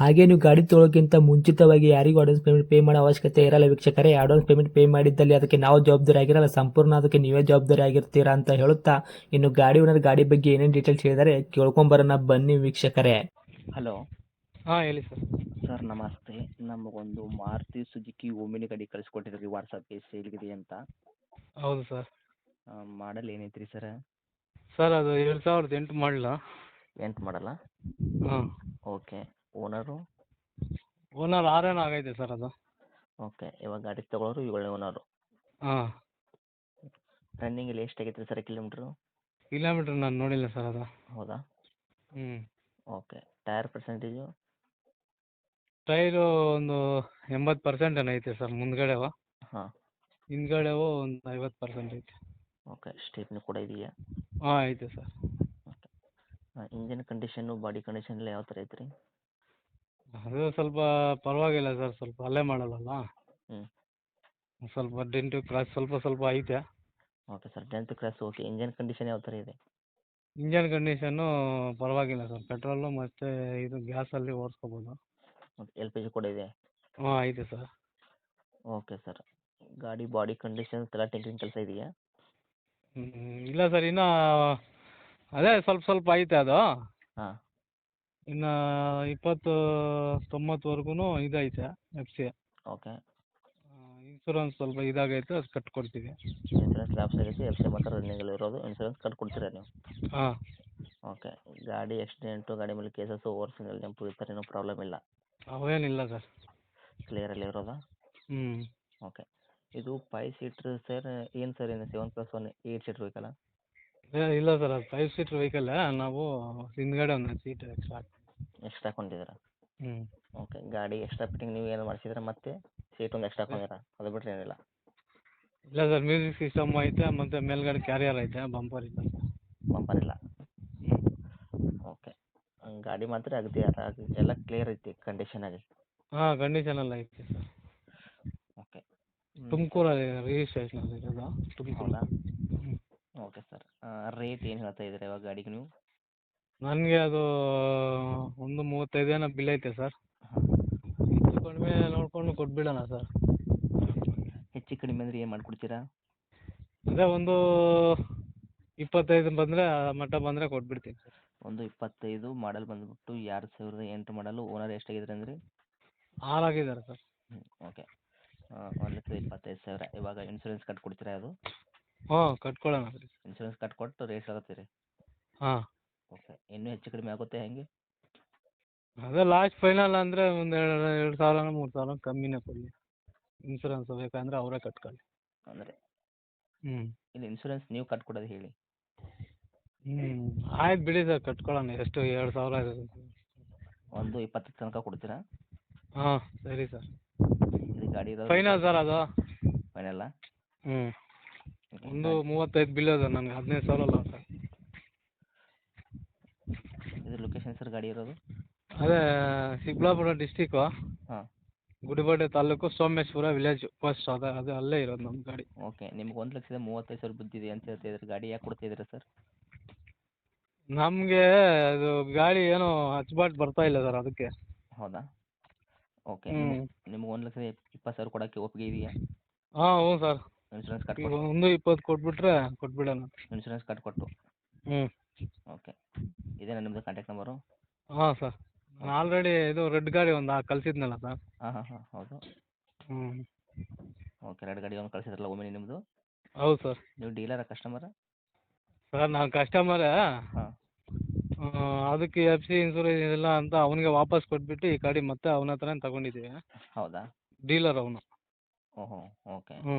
ಹಾಗೆ ನೀವು ಗಾಡಿ ತೊಳೋಕ್ಕಿಂತ ಮುಂಚಿತವಾಗಿ ಯಾರಿಗೂ ಅಡ್ವಾನ್ಸ್ ಪೇಮೆಂಟ್ ಪೇ ಮಾಡೋ ಅವಶ್ಯಕತೆ ಇರಲ್ಲ ವೀಕ್ಷಕರೇ. ಅಡ್ವಾನ್ಸ್ ಪೇಮೆಂಟ್ ಪೇ ಮಾಡಿದ್ದಲ್ಲಿ ಅದಕ್ಕೆ ನಾವು ಜವಾಬ್ದಾರಿ ಆಗಿರಲ್ಲ. ಸಂಪೂರ್ಣ ಅದಕ್ಕೆ ನೀವೇ ಜವಾಬ್ದಾರಿ ಆಗಿರ್ತೀರಾ ಅಂತ ಹೇಳುತ್ತಾ ಇನ್ನು ಗಾಡಿ ಓನರ್ ಗಾಡಿ ಬಗ್ಗೆ ಏನೇನು ಡೀಟೇಲ್ಸ್ ಹೇಳಿದರೆ ಕೇಳ್ಕೊಂಬರೋಣ ಬನ್ನಿ ವೀಕ್ಷಕರೇ. ಹಲೋ ಹಾಂ ಹೇಳಿ ಸರ್. ಸರ್ ನಮಸ್ತೆ. ನಮಗೊಂದು ಮಾರುತಿ ಸುಜುಕಿ ಓಮಿನಿ ಗಾಡಿ ಕಳಿಸ್ಕೊಟ್ಟಿದ್ರಿ. ವಾಟ್ಸಪ್ಗೆ ಸೇಲ್ಗಿದೆ ಅಂತ. ಹೌದು ಸರ್. ಮಾಡಲ್ ಏನೈತ್ರಿ ಸರ್? ಸರ್ ಅದು ಎರಡು ಸಾವಿರದ ಎಂಟು ಮಾಡಲ. ಎಂಟು ಮಾಡಲ್ಲ? ಹಾಂ. ಓಕೆ. ಓನರು ಓನರ್ ಆರೇನು ಆಗೈತೆ ಸರ್ ಅದು. ಓಕೆ ಇವಾಗ ಗಾಡಿ ತೊಗೊಳೋರು ಏಳನೇ ಓನರು ಹಾಂ. ರನ್ನಿಂಗಲ್ಲಿ ಎಷ್ಟು ಆಗೈತ್ರಿ ಸರ್ ಕಿಲೋಮೀಟ್ರು ಕಿಲೋಮೀಟ್ರ್ ನಾನು ನೋಡಿಲ್ಲ ಸರ್ ಅದು. ಹೌದಾ? ಹ್ಞೂ ಓಕೆ ಟೈರ್ ಪರ್ಸೆಂಟೇಜು ಟೈರು ಒಂದು ಎಂಬತ್ತು ಪರ್ಸೆಂಟ್ ಏನೋ ಐತೆ ಸರ್ ಮುಂದ್ಗಡೆವ. ಹಾಂ. ಹಿಂದ್ಗಡೆವು ಒಂದು ಐವತ್ತು ಪರ್ಸೆಂಟ್ ಐತೆ. ಓಕೆ ಸ್ಟೇಪ್ನಿ ಕೂಡ ಇದೆಯಾ? ಹಾಂ ಐತೆ sir. Engine condition body condition ಎಲ್ಲ ಯಾವ ಥರ ಐತ್ರಿ? ಅದು ಸ್ವಲ್ಪ ಪರವಾಗಿಲ್ಲ ಸರ್ ಸ್ವಲ್ಪ ಅಲ್ಲೇ ಮಾಡಲ್ಲಲ್ಲ? ಹ್ಮ್. ಸ್ವಲ್ಪ ಡೆಂಟು ಕ್ರಾಸ್ ಸ್ವಲ್ಪ ಸ್ವಲ್ಪ ಐತೆ. Okay sir tenth cross okay. Engine condition ಯಾವ ಥರ ಇದೆ? ಇಂಜನ್ ಕಂಡೀಷನ್ನು ಪರವಾಗಿಲ್ಲ ಸರ್ ಪೆಟ್ರೋಲು ಮತ್ತು ಇದು ಗ್ಯಾಸಲ್ಲಿ ಓಡಿಸ್ಕೋಬೋದು. ಓಕೆ ಎಲ್ ಪಿ ಜಿ ಕೂಡ ಇದೆ? ಹಾಂ ಐತೆ ಸರ್. ಓಕೆ ಸರ್ ಗಾಡಿ ಬಾಡಿ ಕಂಡೀಷನ್ ಎಲ್ಲ ಟಿಂಕ್ರಿಂಗ್ ಕೆಲಸ ಇದೆಯಾ? ಹ್ಮ್, ಇಲ್ಲ ಸರ್ ಇನ್ನೂ ಅದೇ ಸ್ವಲ್ಪ ಸ್ವಲ್ಪ ಐತೆ ಅದು. ಹಾಂ. ಇನ್ನು ಇಪ್ಪತ್ತು ತೊಂಬತ್ತುವರ್ಗೂ ಇದೈತೆ ಎಫ್ ಸಿ ಓಕೆ ಇನ್ಶೂರೆನ್ಸ್ ಸ್ವಲ್ಪ ಇದಾಗೈತೆ ಅದು ಕಟ್ಕೊಡ್ತೀವಿ. ಇನ್ಸೂರೆನ್ಸ್ ಲ್ಯಾಪ್ಸ್ ಆಗೈತಿ ಎಫ್ ಸಿ ಮಾತ್ರ ರನ್ನಿಂಗಲ್ಲಿ ಇರೋದು ಇನ್ಸೂರೆನ್ಸ್ ಕಟ್ ಕೊಡ್ತೀರಾ ನೀವು? ಹಾಂ. ಓಕೆ ಗಾಡಿ ಆಕ್ಸಿಡೆಂಟು ಗಾಡಿ ಮೇಲೆ ಕೇಸಸ್ಸು ಓವರ್ ಸಿಂಗಲ್ ಜಂಪು ಈ ಥರ ಏನೂ ಪ್ರಾಬ್ಲಮ್ ಇಲ್ಲ? ಅವೇನಿಲ್ಲ ಸರ್. ಕ್ಲಿಯರಲ್ಲಿ ಇರೋದಾ? ಹ್ಞೂ ಓಕೆ ಇದು ಫೈವ್ ಸೀಟ್ರ್ ಸರ್ ಏನು ಸರ್ ಏನು seven plus one eight seater ಬೇಕಲ್ಲ? ಇಲ್ಲ ಸರ್ ಅದು ಫೈವ್ ಸೀಟ್ರ್ ವೆಹಿಕಲ್ ನಾವು ಹಿಂದ್ಗಡೆ ಒಂದು ಸೀಟ್ ಎಕ್ಸ್ಟ್ರಾ ಎಕ್ಸ್ಟ್ರಾ ಹಾಕೊಂಡಿದ್ದೀರಾ? ಹ್ಞೂ ಓಕೆ ಗಾಡಿ ಎಕ್ಸ್ಟ್ರಾ ಫಿಟ್ಟಿಂಗ್ ನೀವು ಏನು ಮಾಡಿಸಿದ್ರೆ ಮತ್ತೆ? ಸೀಟ್ ಒಂದು ಎಕ್ಸ್ಟ್ರಾ ಹಾಕೊಂಡಿರಾ ಅದು ಬಿಟ್ಟರೆ ಏನಿಲ್ಲ. ಇಲ್ಲ ಸರ್ ಮ್ಯೂಸಿಕ್ ಸಿಸ್ಟಮ್ ಐತೆ ಮತ್ತು ಮೇಲ್ಗಡೆ ಕ್ಯಾರಿಯರ್ ಐತೆ ಬಂಪರ್ ಇಲ್ಲ ಸರ್ ಬಂಪರ್ ಇಲ್ಲ. ಹ್ಞೂ ಓಕೆ ಗಾಡಿ ಮಾತ್ರ ಅಗದಿ ಎಲ್ಲ ಕ್ಲಿಯರ್ ಐತಿ ಕಂಡೀಷನ್ ಆಗಿ ಹಾಂ ಕಂಡೀಷನ್ ಎಲ್ಲ ಐತೆ ಸರ್ ಓಕೆ ತುಮಕೂರಲ್ಲಿ ರಿಜಿಸ್ಟ್ರೇಷನ್ ಇದೆ ತುಮಕೂರು. ಹೌದಾ? ಹ್ಞೂ ಓಕೆ ಸರ್ ರೇಟ್ ಏನು ಹೇಳ್ತಾ ಇದ್ದೀರಾ ಇವಾಗ ಗಾಡಿಗೆ ನೀವು? ನನಗೆ ಅದು ಒಂದು ಮೂವತ್ತೈದು ಏನೋ ಬಿಲ್ ಐತೆ ಸರ್ ಹೆಚ್ಚು ಕಡಿಮೆ ನೋಡಿಕೊಂಡು ಕೊಟ್ಬಿಡೋಣ ಸರ್ ಹೆಚ್ಚು ಕಡಿಮೆ ಅಂದರೆ ಏನು ಮಾಡಿಕೊಡ್ತೀರಾ? ಅದೇ ಒಂದು ಇಪ್ಪತ್ತೈದು ಬಂದರೆ ಮಟ್ಟ ಬಂದರೆ ಕೊಟ್ಬಿಡ್ತೀನಿ ಸರ್ ಒಂದು ಇಪ್ಪತ್ತೈದು ಮಾಡಲ್ ಬಂದುಬಿಟ್ಟು ಎರಡು ಸಾವಿರದ ಎಂಟು ಮಾಡಲು ಓನರ್ ಎಷ್ಟಾಗಿದ್ದಾರೆ ಅಂದರೆ? ಆರು ಆಗಿದ್ದಾರೆ ಸರ್ ಹ್ಞೂ ಓಕೆ ಒಂದು ಲಕ್ಷದ ಇಪ್ಪತ್ತೈದು ಸಾವಿರ. ಇವಾಗ ಇನ್ಸೂರೆನ್ಸ್ ಕಟ್ ಕೊಡ್ತೀರಾ ಅದು? ಹಾಂ ಕಟ್ಕೊಳ್ಳೋಣ ಸರ್ ಇನ್ಸೂರೆನ್ಸ್ ಕಟ್ ಕೊಟ್ಟು ರೇಸ್ ಆಗುತ್ತೀರಿ ಹಾಂ. ಓಕೆ ಇನ್ನೂ ಹೆಚ್ಚು ಕಡಿಮೆ ಆಗುತ್ತೆ ಹೆಂಗೆ? ಅದೇ ಲಾಸ್ಟ್ ಫೈನಲ್ ಅಂದರೆ ಒಂದು ಎರಡು ಎರಡು ಸಾವಿರ ಮೂರು ಸಾವಿರ ಕಮ್ಮಿನೇ ಕೊಡಿ ಇನ್ಸೂರೆನ್ಸ್ ಬೇಕಂದ್ರೆ ಅವರೇ ಕಟ್ಕೊಳ್ಳಿ. ಅಂದರೆ? ಹ್ಞೂ ಇಲ್ಲಿ ಇನ್ಸೂರೆನ್ಸ್ ನೀವು ಕಟ್ ಕೊಡೋದು ಹೇಳಿ. ಹ್ಞೂ ಆಯ್ತು ಬಿಡಿ ಸರ್ ಕಟ್ಕೊಳ್ಳೋಣ ಎಷ್ಟು ಎರಡು ಸಾವಿರ ಒಂದು ಇಪ್ಪತ್ತೈದು ತನಕ ಕೊಡ್ತೀರಾ? ಹಾಂ ಸರಿ ಸರ್. ಇದು ಗಾಡಿ ಫೈನಲ್ ಸರ್ ಅದು. ಫೈನಲ್ಲ ಹ್ಞೂ ಒಂದು ಮೂವತ್ತೈದು ಬಿಲ್ ಅದ ನನಗೆ ಹದಿನೈದು ಸಾವಿರ ಲಾಸ್ ಸರ್. ಇದು ಲೊಕೇಶನ್ ಸರ್ ಗಾಡಿ ಇರೋದು? ಅದೇ ಚಿಕ್ಕಬಳ್ಳಾಪುರ ಡಿಸ್ಟಿಕ್ಕು ಹಾಂ. ಗುಡಿಬಂಡೆ ತಾಲೂಕು ಸೋಮೇಶ್ವರ ವಿಲೇಜ್ ಫಸ್ಟ್ ಅದು ಅದೇ ಅಲ್ಲೇ ಇರೋದು ನಮ್ಮ ಗಾಡಿ. ಓಕೆ ನಿಮ್ಗೆ ಒಂದು ಲಕ್ಷದ ಮೂವತ್ತೈದು ಸಾವಿರ ಬಿದ್ದಿದೆ ಅಂತ ಹೇಳ್ತಿದ್ರೆ ಗಾಡಿ ಯಾಕೆ ಕೊಡ್ತಿದ್ದೀರಾ ಸರ್? ನಮಗೆ ಅದು ಗಾಡಿ ಏನು ಹಚ್ಬಾಟ್ ಬರ್ತಾ ಇಲ್ಲ ಸರ್ ಅದಕ್ಕೆ. ಹೌದಾ? ಓಕೆ ನಿಮ್ಗೆ ಒಂದು ಲಕ್ಷದ ಇಪ್ಪತ್ತು ಸಾವಿರ ಕೊಡೋಕ್ಕೆ ಒಪ್ಪಿಗೆ ಇದೆಯಾ? ಹಾಂ ಹ್ಞೂ ಸರ್. ಇನ್ಸೂರೆನ್ಸ್ ಕಟ್ ಈಗ ಕೊಟ್ಟು ಒಂದು ಇಪ್ಪತ್ತು ಕೊಟ್ಬಿಟ್ರೆ ಕೊಟ್ಬಿಡೋಣ. ಇನ್ಸೂರೆನ್ಸ್ ಕಟ್ ಕೊಟ್ಟು. ಹ್ಞೂ ಓಕೆ ಇದೇನಾ ನಿಮ್ಮದು ಕಾಂಟ್ಯಾಕ್ಟ್ ನಂಬರು ಹಾಂ ಸರ್. ನಾನು ಆಲ್ರೆಡಿ ಇದು ರೆಡ್ ಗಾಡಿ ಒಂದು ಕಳಿಸಿದ್ನಲ್ಲ ಸರ್. ಹಾಂ ಹಾಂ ಹಾಂ ಹೌದು. ಹ್ಞೂ ಓಕೆ ರೆಡ್ ಗಾಡಿ ಒಂದು ಕಳಿಸಿದ್ರಲ್ಲ ಒಮ್ಮೆ ನಿಮ್ಮದು ಹೌದು ಸರ್. ನೀವು ಡೀಲರ ಕಸ್ಟಮರ ಸರ್ ನಾನು ಕಸ್ಟಮರೇ ಹಾಂ. ಅದಕ್ಕೆ ಎಫ್ ಸಿ ಇನ್ಸೂರೆನ್ಸ್ ಇಲ್ಲ ಅಂತ ಅವನಿಗೆ ವಾಪಸ್ ಕೊಟ್ಬಿಟ್ಟು ಈ ಗಾಡಿ ಮತ್ತೆ ಅವನ ಹತ್ರನೇ ತಗೊಂಡಿದ್ದೀವಿ. ಹೌದಾ? ಡೀಲರ್ ಅವನು. ಓಹೋ ಓಕೆ ಹ್ಞೂ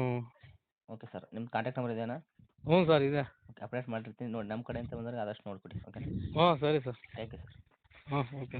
ಓಕೆ ಸರ್ ನಿಮ್ಮ ಕಾಂಟ್ಯಾಕ್ಟ್ ನಂಬರ್ ಇದೆಯಾ? ಹ್ಞೂ ಸರ್ ಇದೆ. ಓಕೆ ಅಪ್ಡೇಟ್ ಮಾಡಿರ್ತೀನಿ ನೋಡಿ ನಮ್ಮ ಕಡೆಯಿಂದ ಬಂದರೆ ಆದಷ್ಟು ನೋಡಿಕೊಡಿ ಓಕೆ ಹ್ಞೂ ಸರಿ ಸರ್ ಥ್ಯಾಂಕ್ ಯು ಸರ್ ಹಾಂ ಓಕೆ